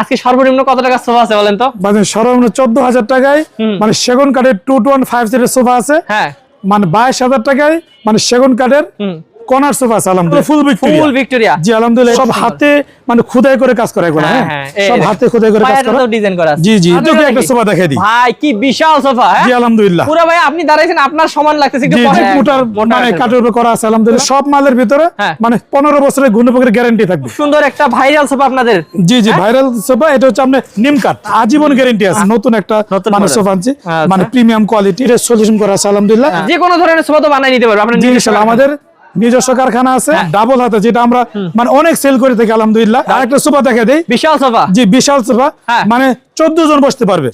আজকে সর্বনিম্ন কত টাকা সোফা আছে বলেন তো? মানে সর্বনিম্ন চোদ্দ হাজার টাকায় মানে সেগুন কাঠের টু টু ওয়ান ফাইভ সিটের সোফা আছে। হ্যাঁ। মানে বাইশ হাজার টাকায় মানে সেগুন কাঠের কর্নার সোফা আলহামদুলিল্লাহ। ফুল ভিক্টোরিয়া। Full Victoria. জি আলহামদুলিল্লাহ সব হাতে মানে খুদাই করে কাজ করে এগুলো হ্যাঁ, হ্যাঁ? হ্যাঁ, সব হাতে খুদাই করে কাজ করে। তো ডিজাইন করা জি জি একটা সোফা দেখাই দিই। ভাই কি বিশাল সোফা হ্যাঁ? জি আলহামদুলিল্লাহ। পুরো ভাই আপনি দাঁড়াইছেন আপনার সমান লাগতেছে একটু পরে- মোটার মানে। কাঠের উপর করা আছে আলহামদুলিল্লাহ। সব মালের ভিতরে। মানে পনেরো বছরের গুণপকের গ্যারান্টি থাকবে। সুন্দর একটা ভাইরাল সোফা আপনাদের। জি জি ভাইরাল সোফা এটা হচ্ছে আপনার নিম কাঠ। আজীবন গ্যারান্টি আছে নতুন একটা মানে সোফা আনছি। আচ্ছা। মানে প্রিমিয়াম কোয়ালিটি সলিউশন করা আছে আলহামদুলিল্লাহ। যে কোনো ধরনের সোফা তো বানাই নিতে পারবে ইনশাআল্লাহ আমাদের নিজস্ব কারখানা আছে হ্যাঁ। ডাবল হাতে যেটা আমরা মানে অনেক সেল করে থাকি আলহামদুলিল্লাহ। আর একটা সোফা দেখা দেই। বিশাল সোফা। জি বিশাল সোফা। হ্যাঁ। মানে চোদ্দ জন বসতে পারবে।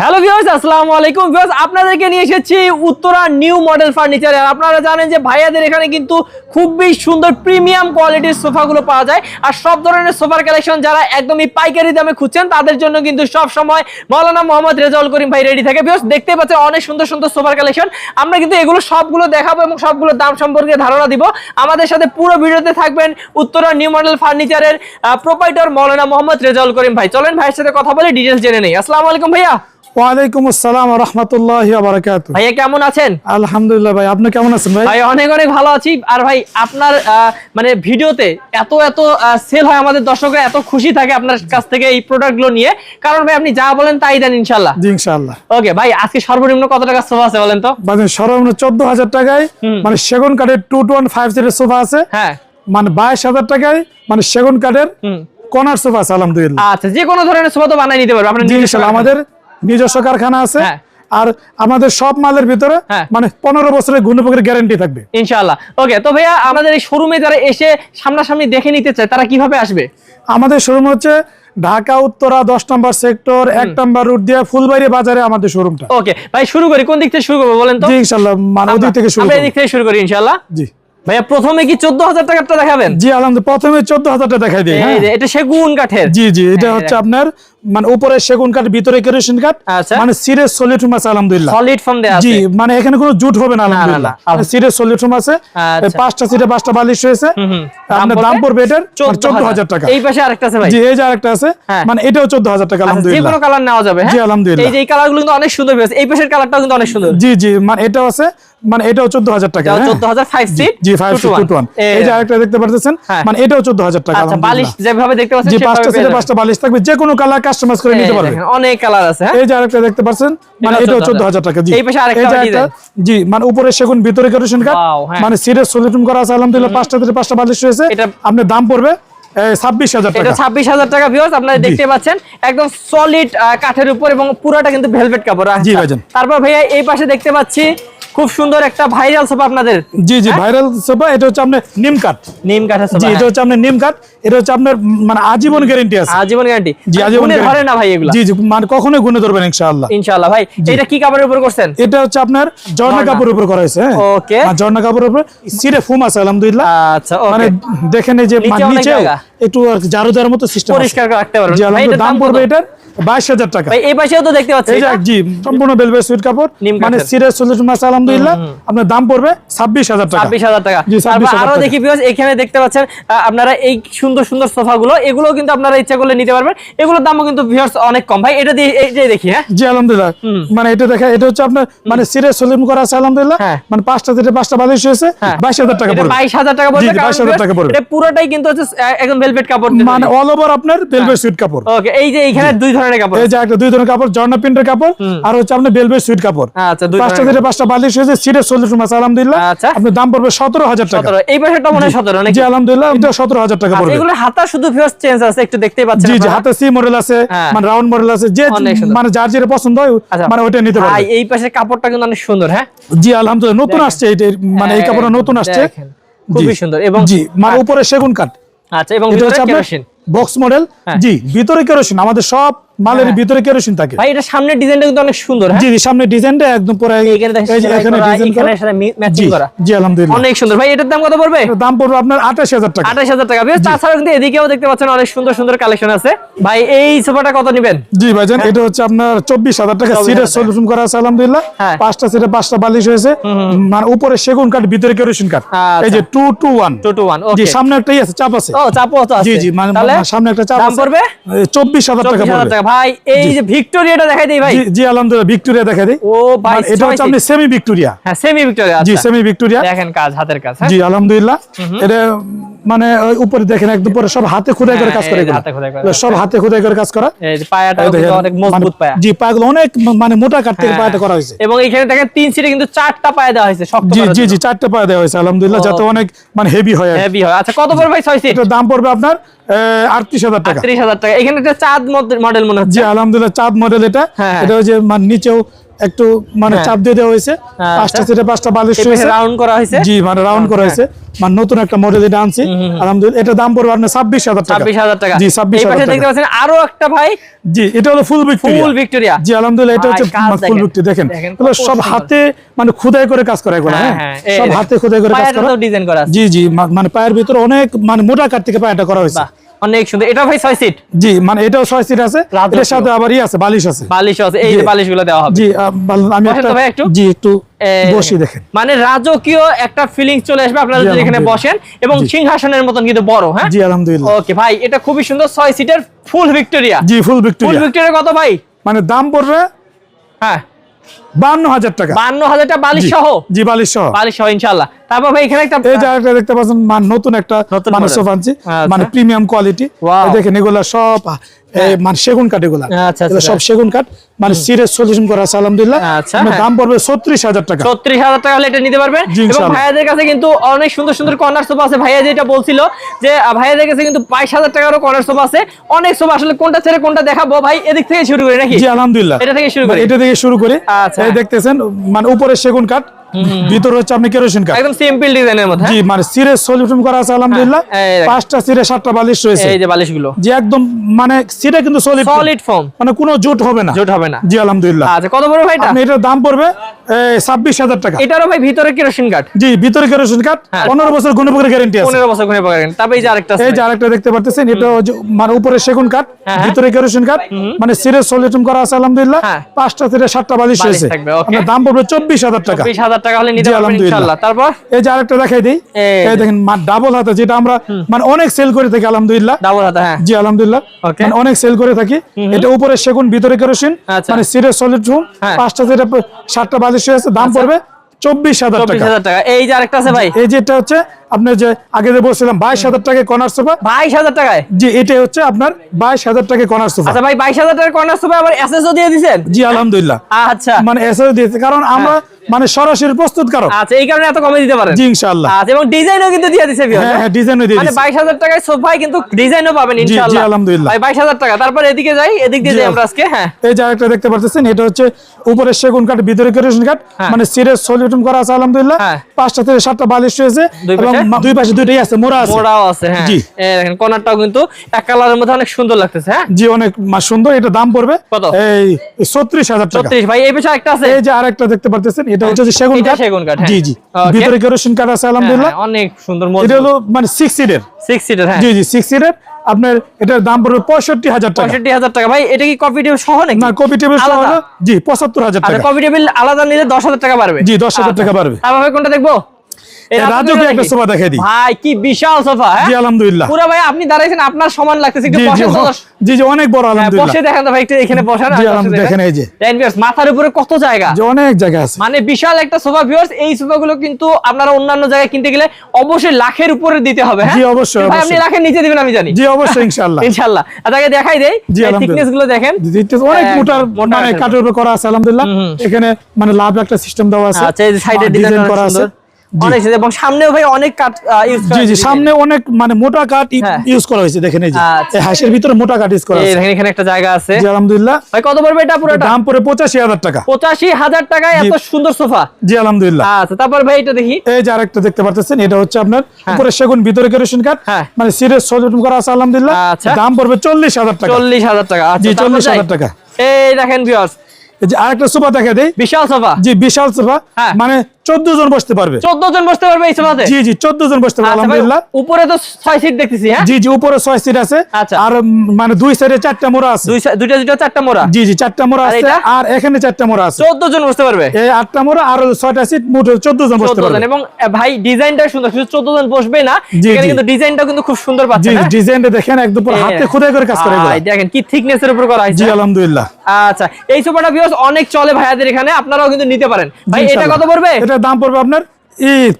হ্যালো ভিউয়ার্স আসসালামু আলাইকুম। ভিউয়ার্স আপনাদেরকে নিয়ে এসেছি উত্তরা নিউ মডেল ফার্নিচার। আর আপনারা জানেন যে ভাইয়াদের এখানে কিন্তু খুবই সুন্দর প্রিমিয়াম কোয়ালিটির সোফাগুলো পাওয়া যায়। আর সব ধরনের সোফার কালেকশন যারা একদমই পাইকারি দামে খুঁজছেন, তাদের জন্য কিন্তু সব সময় মৌলানা মোহাম্মদ রেজাউল করিম ভাই রেডি থাকে। ভিউয়ার্স দেখতে পাচ্ছেন অনেক সুন্দর সুন্দর সোফার কালেকশন। আমরা কিন্তু এগুলো সবগুলো দেখাবো এবং সবগুলো দাম সম্পর্কে ধারণা দিব। আমাদের সাথে পুরো ভিডিওতে থাকবেন উত্তরা নিউ মডেল ফার্নিচারের প্রোপাইটর মৌলানা মোহাম্মদ রেজাউল করিম ভাই। চলেন ভাইয়ের সাথে কথা বলে ডিটেলস জেনে নেই। আসসালামু আলাইকুম ভাইয়া। ওয়ালাইকুম আসসালাম রহমতুল্লাহ বারাকাত ভাইয়া কেমন আছেন? আলহামদুলিল্লাহ ভাই আপনি কেমন আছেন ভাই? ভাই অনেক অনেক ভালো আছি। আর ভাই আপনার মানে ভিডিওতে এত এত সেল হয় আমাদের দর্শকরা এত খুশি থাকে আপনার কাছ থেকে এই প্রোডাক্টগুলো নিয়ে। কারণ ভাই আপনি যা বলেন তাই দেন ইনশাল্লাহ জি ইনশাআল্লাহ। ওকে ভাই আজকে সর্বনিম্ন কত টাকা সোফা আছে বলেন তো? মানে সর্বনিম্ন চোদ্দ হাজার টাকায় মানে সেগুন কাঠের টু টু ওয়ান ফাইভ সিটের সোফা আছে। হ্যাঁ। মানে বাইশ হাজার টাকায় মানে সেগুন কাঠের হুম। কর্নার সোফা আছে আলহামদুলিল্লাহ। আচ্ছা যে কোনো ধরনের সোফা তো বানাই নিতে পারবে আপনার আমাদের নিজস্ব কারখানা আছে হ্যাঁ। আর আমাদের সব মালের ভিতরে হ্যাঁ। মানে পনেরো বছরের গুণপকের গ্যারান্টি থাকবে। ইনশাআল্লাহ। ওকে তো ভাইয়া আমাদের এই শোরুমে যারা এসে সামনাসামনি দেখে নিতে চায় তারা কীভাবে আসবে? আমাদের শোরুম হচ্ছে ঢাকা উত্তরা দশ নম্বর সেক্টর এক নম্বর রুট দিয়ে ফুলবাড়ি বাজারে আমাদের শোরুমটা ওকে ভাই শুরু করি। কোন দিক থেকে শুরু করব বলেন তো? ইনশাল্লাহ মানে ওদিক থেকে শুরু করব। থেকে শুরু করি ইনশাআল্লাহ। জি। ভাইয়া প্রথমে কি চোদ্দ হাজার টাকারটা দেখাবেন? জি আলহামদুলিল্লাহ প্রথমে চোদ্দ হাজারটা দেখাই দিই হ্যাঁ। এটা সেগুন কাঠের। জি জি এটা হচ্ছে আপনার মানে উপরে সেগুন কাঠ ভিতরে কেরোসিন কাঠ আচ্ছা। মানে সিরিয়াস সলিউশন আছে আলহামদুলিল্লাহ। সলিড ফর্ম দেয়া জি মানে এখানে কোনো জুট হবে না আলহামদুলিল্লাহ না, না। সিরিয়াস আছে আচ্ছা। এই পাঁচটা সিটে পাঁচটা বালিশ হুম। আপনার দাম পড়বে এটার চোদ্দ হাজার। টাকা। এই পাশে আরেকটা আছে ভাই। জি এই যে আরেকটা আছে হ্যাঁ। মানে এটাও চোদ্দ হাজার টাকা আচ্ছা, যে কোনো কালার নেওয়া যাবে হ্যাঁ? জি, আলহামদুলিল্লাহ। এই যে এই কালারগুলো কিন্তু অনেক সুন্দর হয়েছে। এই পাশের কালারটাও কিন্তু অনেক সুন্দর। জি জি মানে এটাও আছে মানে এটাও চোদ্দ হাজার টাকা হ্যাঁ? চোদ্দ হাজার ফাইভ সিট জি ফাইভ টু টু এই যে আরেকটা দেখতে পারতেছেন হ্যাঁ। মানে এটাও চোদ্দ হাজার টাকা আচ্ছা বালিশ যেভাবে দেখতে পাচ্ছেন জি পাঁচটা সিটে পাঁচটা বালিশ থাকবে যে কোনো কালার কাস্টমাইজ করে নিতে পারবে দেখেন, অনেক কালার আছে হ্যাঁ এই যে আরেকটা দেখতে পাচ্ছেন মানে এটাও 14,000 টাকা জি এই পাশে আরেকটা। একটা জি মানে উপরে সেগুন ভিতরে কেরোসিন কাঠ হ্যাঁ। মানে সিরিয়াস সলিউশন করা আছে আলহামদুলিল্লাহ পাঁচটা থেকে পাঁচটা বালিশ রয়েছে এটা- আপনার দাম পড়বে ছাব্বিশ হাজার এটা টাকা ছাব্বিশ হাজার টাকা ভিউয়ার্স আপনারা দেখতে পাচ্ছেন একদম সলিড কাঠের উপর এবং পুরোটা কিন্তু ভেলভেট কাপড় আচ্ছা। জি, ভাইজান। তারপর ভাইয়া এই পাশে দেখতে পাচ্ছি খুব সুন্দর একটা ভাইরাল সোফা আপনাদের। জি জি ভাইরাল সোফা এটা হচ্ছে আপনার নিম কাঠ। নিম কাঠের জি সোফা এটা হচ্ছে আপনার নিম কাঠ এটা হচ্ছে আপনার মানে আজীবন গ্যারেন্টি আছে। আজীবন গ্যারান্টি জি আজীবন ধরে না ভাই এগুলা। জি জি মানে কখনোই গুনে ধরবেন ইনশাআল্লাহ। ইনশাআল্লাহ ভাই এটা কি কাপড়ের উপর করছেন? এটা হচ্ছে আপনার ঝর্ণা ঝর্ণা। কাপড়ের উপর করা হয়েছে হ্যাঁ। Okay. আর ঝর্ণা কাপড়ের উপর সিরে ফুম আছে আলহামদুলিল্লাহ। আচ্ছা মানে দেখেন এই যে নিচে মানে। একটু আর কি মতো সিস্টেম পরিষ্কার করে রাখতে পারবেন। জি ভাই আলহামদুলিল্লাহ দাম পড়বে এটার? বাইশ হাজার টাকা। এই পাশেও তো দেখতে পাচ্ছি এটা? জি সম্পূর্ণ বেলবে সুইট কাপড়। মানে। সিরে সলিউশন আছে আলহামদুলিল্লাহ আপনার দাম পড়বে ছাব্বিশ হাজার টাকা। ছাব্বিশ হাজার টাকা। আরও দেখি এখানে দেখতে পাচ্ছেন আপনারা এই সুন্দর সুন্দর সোফা গুলো এগুলো কিন্তু আপনারা ইচ্ছা করলে নিতে পারবেন। এগুলোর দামও কিন্তু ভিউয়ার্স অনেক কম। ভাই এটা দিয়ে দেখি হ্যাঁ? জি আলহামদুলিল্লাহ। মানে এটা দেখা এটা হচ্ছে আপনার মানে সিরে সলিউশন করা আছে আলহামদুলিল্লাহ। হ্যাঁ। মানে পাঁচটা থেকে পাঁচটা বালিশ হয়েছে হ্যাঁ। বাইশ হাজার টাকা পড়বে। বাইশ হাজার টাকা পড়বে কারণ 22,000 টাকা পড়বে। এটা পুরোটাই কিন্তু হচ্ছে একদম ভেলভেট কাপড় মানে। অল ওভার আপনার বেলভেট সুইট কাপড়। ওকে এই যে এইখানে দুই ধরনের কাপড় এই যে একটা দুই ধরনের কাপড় জর্না প্রিন্টের কাপড় আর হচ্ছে আপনার বেলভেট সুইট কাপড়। আচ্ছা দুই পাঁচটা থেকে পাঁচটা বালিশ হয়েছে সিরে সলিউশন আছে আলহামদুলিল্লাহ। আচ্ছা। আপনার দাম পড়বে সতেরো হাজার টাকা। এই পাশেরটা মনে হয় সতেরো নাকি? আলহামদুলিল্লাহ এটা সতেরো হাজার টাকা পড়বে। এগুলো হাতা শুধু ভিউয়ার্স চেঞ্জ আছে একটু দেখতেই পাচ্ছেন জি জি আপনারা। সি মডেল আছে হ্যাঁ। মানে রাউন্ড মডেল আছে যে মানে যার যেটা পছন্দ হয় আচ্ছা। মানে ওইটা নিতে পারবে। এই পাশের কাপড়টা কিন্তু অনেক সুন্দর হ্যাঁ? জি আলহামদুলিল্লাহ নতুন আসছে এটা মানে এই কাপড়টা নতুন আসছে। খুবই সুন্দর। এবং জি মানে উপরে সেগুন কাঠ। আচ্ছা এবং ভিতরে কেরোসিন বক্স মডেল হ্যাঁ। জি ভিতরে কেরোসিন আমাদের সব মালের হ্যাঁ। ভিতরে কেরোসিন থাকে। ভাই এটা সামনের ডিজাইনটা কিন্তু অনেক সুন্দর হ্যাঁ? জি জি সামনে ডিজাইনটা একদম পুরো এখানে ডিজাইন করা। সাথে ম্যাচিং করা। জি আলহামদুলিল্লাহ। অনেক সুন্দর। ভাই এটার দাম কত পড়বে? দাম পড়বে আপনার আঠাশ হাজার টাকা। আঠাশ হাজার টাকা। বেশ তাছাড়া কিন্তু এদিকেও দেখতে পাচ্ছেন অনেক সুন্দর সুন্দর কালেকশন আছে। ভাই এই সোফাটা কত নেবেন? জি ভাইজান এটা হচ্ছে আপনার চব্বিশ হাজার টাকা। 24,000 সিটের সলিউশন করা আছে আলহামদুলিল্লাহ। হ্যাঁ। পাঁচটা সিটে পাঁচটা বালিশ হয়েছে। মানে উপরে সেগুন কাঠ ভিতরে কেরোসিন কাঠ। আচ্ছা। এই যে two two one two two one জি ওকে সামনে একটাই আছে চাপ আছে। ও চাপও তো আছে। জি জি মানে মানে সামনে একটা চাপ আছে। দাম পড়বে চব্বিশ হাজার টাকা চব্বিশ হাজার পড়বে। টাকা। ভাই এই যে ভিক্টোরিয়াটা দেখাই দেই ভাই। জি আলহামদুলিল্লাহ ভিক্টোরিয়া দেখাই দেই। ও ভাই মানে এটা হচ্ছে আপনি সেমি ভিক্টোরিয়া হ্যাঁ সেমি ভিক্টোরিয়া জি আচ্ছা। সেমি ভিক্টোরিয়া দেখেন কাজ হাতের কাজ হ্যাঁ। জি আলহামদুলিল্লাহ। এটা মানে ওই উপরে দেখেন একদম পরে সব হাতে খোদাই করে হ্যাঁ, কাজ করে এই যে এগুলো। হাতে খোদাই করে সব হাতে খোদাই করে কাজ করা। পায়াটা অনেক মজবুত মানে- পায়া। জি পায়াগুলো অনেক মানে মোটা কাঠ থেকে হ্যাঁ। পায়াটা করা হয়েছে। এবং এখানে দেখেন তিন সিটে কিন্তু চারটা পায়া দেওয়া হয়েছে শক্ত জি জি জি চারটে পায়া দেওয়া হয়েছে আলহামদুলিল্লাহ যাতে অনেক মানে হেভি হয় হেভি হয়। আচ্ছা কত পড়বে ছয় সিট? এটার দাম পড়বে আপনার আটত্রিশ হাজার টাকা। ত্রিশ হাজার টাকা। এখানে একটা চাঁদ মডেল মনে হচ্ছে। জি আলহামদুলিল্লাহ চাঁদ মডেল এটা। হ্যাঁ। এটা ওই যে মানে নিচেও একটু মানে হ্যাঁ। চাপ দিয়ে দেওয়া হয়েছে। আচ্ছা। পাঁচটা সিটে পাঁচটা বালিশ হয়েছে রাউন্ড করা হয়েছে? জি মানে রাউন্ড করা হয়েছে। মানে নতুন একটা মডেল এটা আনছি। আলহামদুলিল্লাহ এটা দাম পড়বে আপনার ছাব্বিশ হাজার টাকা। ছাব্বিশ হাজার টাকা। জি ছাব্বিশ হাজার দেখতে পাচ্ছেন আরও একটা ভাই। জি এটা হলো ফুল ভিক্টোরিয়া ফুল ভিক্টোরিয়া জি আলহামদুলিল্লাহ এটা হচ্ছে ফুল। ভিক্টোরিয়া দেখেন। দেখেন সব হাতে মানে খোদাই করে কাজ করা এগুলো হ্যাঁ, হ্যাঁ। হ্যাঁ, সব হাতে খোদাই করে কাজ করা। ডিজাইন করা জি জি মানে পায়ের ভিতরে অনেক মানে মোটা কাঠ থেকে পায়াটা করা হয়েছে। অনেক সুন্দর। এটা ভাই ছয় সিট জি মানে এটাও ছয় সিট আছে। রাজকীয়। এর সাথে আবার ই আছে বালিশ আছে। বালিশ আছে এই যে বালিশগুলো দেওয়া হবে। জি আমি একটা ভাই একটু। জি একটু বসি দেখেন। মানে রাজকীয় একটা ফিলিংস চলে আসবে আপনারা যদি এখানে বসেন এবং সিংহাসনের মতন কিন্তু বড় হ্যাঁ? জি আলহামদুলিল্লাহ। ওকে ভাই এটা খুবই সুন্দর ছয় সিটের ফুল ভিক্টোরিয়া জি ফুল ফুল ভিক্টোরিয়া ভিক্টোরিয়া কত ভাই? মানে দাম পড়বে হ্যাঁ। বান্ন হাজার টাকা। বান্ন হাজারটা বালিশ সহ? জি বালিশ সহ। বালিশ সহ ইনশাল্লাহ তারপর ভাই এখানে একটা এই যে দেখতে পাচ্ছেন নতুন একটা নতুন মানে model। সোফা আনছি। মানে প্রিমিয়াম কোয়ালিটি দেখেন এগুলা সব মানে সেগুন কাঠ এগুলা। এগুলা। সব সেগুন কাঠ। মানে সিরিয়াস সলিউশন করা আছে আলহামদুলিল্লাহ। আপনার। দাম পড়বে ছত্রিশ হাজার টাকা। ছত্রিশ হাজার টাকা হলে এটা নিতে পারবেন এবং ভাইয়াদের কাছে কিন্তু অনেক সুন্দর সুন্দর কর্নার সোফা আছে। ভাইয়া যেটা বলছিল যে আহ, ভাইয়াদের কাছে কিন্তু বাইশ হাজার টাকারও কর্নার সোফা আছে। অনেক সোফা আসলে কোনটা ছেড়ে কোনটা দেখাবো? ভাই এদিক থেকে শুরু করি নাকি? জি আলহামদুলিল্লাহ। এটা থেকে শুরু করি। এটা থেকে শুরু করে। আচ্ছা। এই দেখতেছেন মানে উপরে সেগুন কাঠ ভিতরে হচ্ছে আপনি কেরোসিন কাঠ একদম সিম্পল ডিজাইনের মধ্যে জি হ্যাঁ? মানে সিরিয়াস সলিউশন করা আছে আলহামদুলিল্লাহ। হ্যাঁ। পাঁচটা সিরে সাতটা বালিশ রয়েছে। এই যে বালিশগুলো। যে একদম মানে সিরে কিন্তু সলিড সলিড ফর্ম মানে কোনো জোট হবে না। জোট হবে না। জি আলহামদুলিল্লাহ। আচ্ছা কত বড় ভাই এটা? আপনি এটার দাম পড়বে ছাব্বিশ হাজার টাকা। এটারও ভাই ভিতরে কেরোসিন কাঠ জি ভিতরে কেরোসিন কাঠ হ্যাঁ। পনেরো বছর গুণপকের গ্যারেন্টি আছে। পনেরো বছর ঘুরে পাবেন তারপরে এই যে আরেকটা আছে এই যে আরেকটা দেখতে পারতেছেন এটা মানে উপরে সেগুন কাঠ হ্যাঁ। ভিতরে কেরোসিন কাঠ মানে সিরে সলিউশন করা আছে আলহামদুলিল্লাহ। পাঁচটা সিরে সাতটা বালিশ হয়েছে আপনার দাম পড়বে চব্বিশ হাজার টাকা। বিশ হাজার টাকা হলে নিতে পারবেন আলহামদুলিল্লাহ। তারপর? এই যে আরেকটা দেখাই দিই। এই এই দেখেন ডাবল হাতে যেটা আমরা মানে অনেক সেল করে থাকি আলহামদুলিল্লাহ। ডাবল হাতা হ্যাঁ। জি আলহামদুলিল্লাহ। মানে অনেক সেল করে থাকি। এটা উপরে সেগুন ভিতরে কেরোসিন আচ্ছা। মানে সিরে সলিড রুম হ্যাঁ। পাঁচটা যেটা সাতটা বালিশ হয়েছে দাম পড়বে চব্বিশ হাজার টাকা। এই যে আরেকটা আছে ভাই। এই যেটা হচ্ছে আপনার যে আগে যে বলছিলাম বাইশ হাজার টাকা কর্নার সোফা বাইশ হাজার টাকায়? জি হচ্ছে আপনার বাইশ হাজার টাকা কর্নার সোফা আচ্ছা ভাই বাইশ হাজার টাকার কর্নার সোফা আবার এসএসও দিয়ে জি আলহামদুলিল্লাহ। আচ্ছা। মানে দিয়েছে কারণ আমরা মানে সরাসরি প্রস্তুত কারও? আচ্ছা এই কারণে এত কমে দিতে পারেন। জি ইনশাআল্লাহ। আচ্ছা এবং ডিজাইনও কিন্তু দিয়ে দিছে viewers, হ্যাঁ হ্যাঁ? ডিজাইনও দিয়ে দিয়েছে মানে দিচ্ছি। বাইশ হাজার টাকায় সোফায় কিন্তু ডিজাইনও পাবেন ইনশাআল্লাহ জি, আলহামদুলিল্লাহ। ভাই বাইশ হাজার টাকা। তারপর এদিকে যাই এদিক দিয়ে যাই আমরা আজকে হ্যাঁ। এই যে আরেকটা দেখতে পাচ্ছেন এটা হচ্ছে উপরে সেগুন কাঠ ভিতরে কেরোসিন কাঠ হ্যাঁ। মানে সিরিয়াস সলিউশন করা আছে আলহামদুলিল্লাহ। হ্যাঁ। পাঁচটা থেকে সাতটা বালিশ রয়েছে এবং দুই পাশে দুইটাই আছে মোড়া আছে। মোড়াও আছে হ্যাঁ। জি। দেখেন কর্নারটাও কিন্তু এক কালারের মধ্যে অনেক সুন্দর লাগতেছে হ্যাঁ? জি অনেক মা- সুন্দর এটা দাম পড়বে। কত? এই ছত্রিশ হাজার টাকা। ছত্রিশ ভাই এই পেছনে একটা আছে। এই যে আরেকটা দেখতে পাচ্ছেন এটা হচ্ছে যে সেগুন কাঠ? সেগুন কাঠ, হ্যাঁ। জি জি। ভিতরে কেরোসিন কাঠ আছে আলহামদুলিল্লাহ। হ্যাঁ, অনেক সুন্দর এটা হলো মানে 6 সিটের 6 সিটের হ্যাঁ। জি জি 6 সিটের আপনার এটার দাম পড়বে পঁয়ষট্টি হাজার টাকা। পঁয়ষট্টি হাজার টাকা। ভাই এটা কি কফি টেবিল সহ নাকি? না কপি টেবিল সহ আলাদা? জি পঁচাত্তর হাজার আর টাকা। কফি টেবিল আলাদা নিলে দশ হাজার টাকা বাড়বে। জি, 10,000 টাকা বাড়বে। তারপর কোনটা দেখব? এই এই রাজকীয় রাজকীয় একটা সোফা দেখাই দিই। ভাই কি বিশাল সোফা হ্যাঁ? জি আলহামদুলিল্লাহ। পুরো ভাই আপনি দাঁড়াইছেন আপনার সমান লাগতেছে একটু জি জি বসেন তো। হ- দশ- জি জি অনেক বড় হ্যাঁ, আলহামদুলিল্লাহ। বসে দেখেন ভাই একটু এখানে বসেন জি, আলহামদুলিল্লাহ, দেখেন। এই যে। দেখেন মাথার উপরে কত জায়গা? অনেক জায়গা আছে। মানে বিশাল একটা সোফা ভিউয়ার্স এই সোফাগুলো কিন্তু আপনারা অন্যান্য জায়গায় কিনতে গেলে অবশ্যই লাখের উপরে দিতে হবে হ্যাঁ? জি, অবশ্যই, ভাই আপনি লাখের নিচে দিবেন আমি জানি। জি অবশ্যই ইনশাআল্লাহ। ইনশাআল্লাহ। আচ্ছা দেখাই দেই। থিকনেসগুলো দেখেন। অনেক হ্যাঁ, মোটার মানে কাঠের উপর করা আছে আলহামদুলিল্লাহ। হুম, হুম। এখানে মানে লাভ একটা সিস্টেম দেওয়া আছে। আচ্ছা এই সাইডের ডিজাইন ডিজাইন করা আছে। অনেক এবং সামনেও ভাই অনেক কাঠ ইউজ জি জি সামনে অনেক মানে মোটা হ্যাঁ। ইউজ করা হয়েছে দেখেন এই যে। আচ্ছা। এই হাঁসের ভিতরে মোটা কাঠ ইউজ করা হয়েছে এখানে একটা জায়গা আছে। জি আলহামদুলিল্লাহ। ভাই কত পড়বে এটা পুরোটা? দাম পড়ে পঁচাশি হাজার টাকা। পঁচাশি হাজার টাকায় এত সুন্দর সোফা। জি আলহামদুলিল্লাহ। আচ্ছা তারপর ভাই এটা দেখি। এই যে আরেকটা দেখতে পারতেছেন এটা হচ্ছে আপনার উপরে সেগুন ভিতরে কেরোসিন হ্যাঁ। মানে সিরিয়াস করা আছে আলহামদুলিল্লাহ। আচ্ছা। দাম পড়বে চল্লিশ হাজার টাকা। টাকা। জি, 40,000 টাকা। এই দেখেন ভিউয়ার্স আরেকটা সোফা দেখা দেই। বিশাল সোফা। জি বিশাল সোফা। হ্যাঁ। মানে চোদ্দ জন বসতে পারবে। চোদ্দ জন বসতে পারবে এই সোফাতে জি জি চোদ্দ জন বসতে পারবে আচ্ছা ভাই, আলহামদুলিল্লাহ। উপরে তো ছয় সিট দেখতেছি হ্যাঁ? জি জি উপরে ছয় সিট আছে। আচ্ছা। আর মানে দুই সাইডে চারটা মোড়া আছে। দুই দুইটা দুইটা চারটা মোড়া? জি জি চারটা মোড়া আছে আর এখানে চারটা মোড়া আছে। চোদ্দ জন বসতে পারবে? এই আটটা মোড়া আর ছয়টা সিট মোট চোদ্দ জন বসতে পারবে। এবং ভাই ডিজাইনটা সুন্দর শুধু চোদ্দ জন বসবে না এখানে জি। কিন্তু ডিজাইনটা কিন্তু খুব সুন্দর জি পাচ্ছে ডিজাইনটা দেখেন একদম পুরো হাতে খোদাই করে কাজ করে। দেখেন কি থিকনেস এর উপর করা জি আলহামদুলিল্লাহ। আচ্ছা এই সোফাটা ভিউয়ার্স অনেক চলে ভাইয়াদের এখানে আপনারাও কিন্তু নিতে পারেন। ভাই এটা কত পড়বে? এটার দাম পড়বে আপনার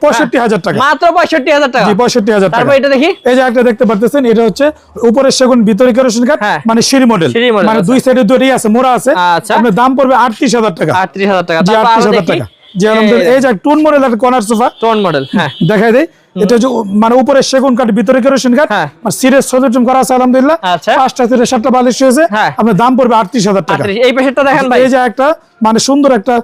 পঁয়ষট্টি হাজার টাকা। মাত্র পঁয়ষট্টি হাজার টাকা। পঁয়ষট্টি হাজার টাকা। এটা দেখি। এই যে একটা দেখতে এটা হচ্ছে উপরের সেগুন ভিতরে কেরোসিন কাঠ হ্যাঁ। মানে সিঁড়ি মডেল। মানে আচ্ছা। দুই সাইডে দুটোই আছে মোড়া আছে। আচ্ছা। আপনার দাম পড়বে আটত্রিশ হাজার টাকা। আটত্রিশ হাজার টাকা। আটত্রিশ হাজার টাকা। জি এই যে টুন মডেল একটা কর্নার সোফা টোন মডেল হ্যাঁ। দেখাই দেই। এটা হচ্ছে মানে উপরে সেগুন কাঠ ভিতরে কেরোসিন কাঠ। আর সিরিয়াস সজটন করা আছে আলহামদুলিল্লাহ। আচ্ছা। পাঁচটা থেকে সাতটা বালিশ হয়েছে হ্যাঁ। আপনার দাম পড়বে আটত্রিশ হাজার টাকা। এই পাশেরটা দেখেন ভাই। এই যে একটা মানে সুন্দর একটা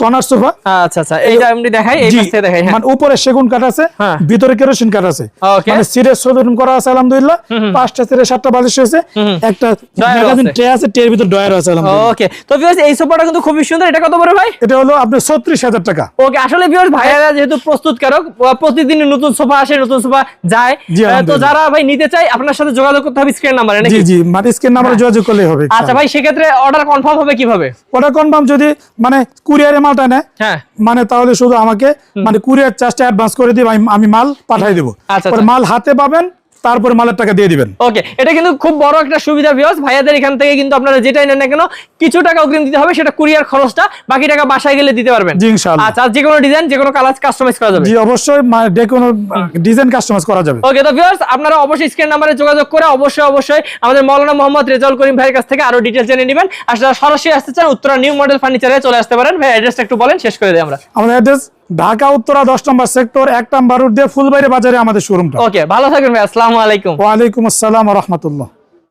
কর্নার সোফা। আচ্ছা আচ্ছা এইটা আমি দেখাই এই পাশ দেখাই হ্যাঁ। মানে উপরে সেগুন কাঠ আছে হ্যাঁ। ভিতরে কেরোসিন কাঠ আছে। মানে করা আছে আলহামদুলিল্লাহ। পাঁচটা থেকে সাতটা বালিশ হয়েছে একটা ম্যাগাজিন ট্রে আছে ট্রের ভিতর ডয়ার আছে আলহামদুলিল্লাহ। ওকে তো ভিউয়ার্স এই সোফাটা কিন্তু খুবই সুন্দর। এটা কত বড় ভাই? এটা হলো আপনার ছত্রিশ হাজার টাকা। ওকে আসলে ভিউয়ার্স ভাইয়ারা যেহেতু প্রস্তুতকারক প্রতিদিন নতুন সোফা আসে নতুন সোফা যায়। তো যারা ভাই নিতে চাই আপনার সাথে যোগাযোগ করতে হবে স্ক্রিন নাম্বারে জি নাকি জি মানে স্ক্রিন নাম্বারে যোগাযোগ করলেই হবে আচ্ছা ভাই সেক্ষেত্রে অর্ডার কনফার্ম হবে কীভাবে? অর্ডার কনফার্ম যদি মানে কুরিয়ারে মালটা নেয় হ্যাঁ। মানে তাহলে শুধু আমাকে মানে কুরিয়ার চার্জটা অ্যাডভান্স করে দিই আমি আমি মাল পাঠিয়ে দেবো। আচ্ছা, আচ্ছা। মাল হাতে পাবেন তারপরে মালের টাকা দিয়ে দিবেন। ওকে এটা কিন্তু খুব বড় একটা সুবিধা ভিউয়ার্স ভাইয়াদের এখান থেকে কিন্তু আপনারা যেটাই নেন না কেন কিছু টাকা অগ্রিম দিতে হবে সেটা কুরিয়ার খরচটা বাকি টাকা বাসায় গেলে দিতে পারবেন। জি ইনশাআল্লাহ। আচ্ছা যে কোনো ডিজাইন যে কোনো কালার কাস্টমাইজ করা যাবে। জি অবশ্যই যে কোনো ডিজাইন কাস্টমাইজ করা যাবে। ওকে তো ভিউয়ার্স আপনারা অবশ্যই স্ক্রিন নাম্বারে যোগাযোগ করে অবশ্যই অবশ্যই আমাদের মৌলানা মোহাম্মদ রেজাউল করিম ভাইয়ের কাছ থেকে আরও ডিটেলস জেনে নেবেন। আর সরাসরি আসতে চান উত্তরা নিউ মডেল ফার্নিচারে চলে আসতে পারেন। ভাই অ্যাড্রেসটা একটু বলেন শেষ করে দিই আমরা। আমাদের অ্যাড্রেস ঢাকা উত্তরা দশ নম্বর সেক্টর এক নম্বর রোড দিয়ে ফুলবাড়ি বাজারে আমাদের শোরুমটা ওকে ভালো থাকবেন ভাই আসসালামু আলাইকুম। ওয়ালাইকুম আসসালাম রহমতুল্লাহ।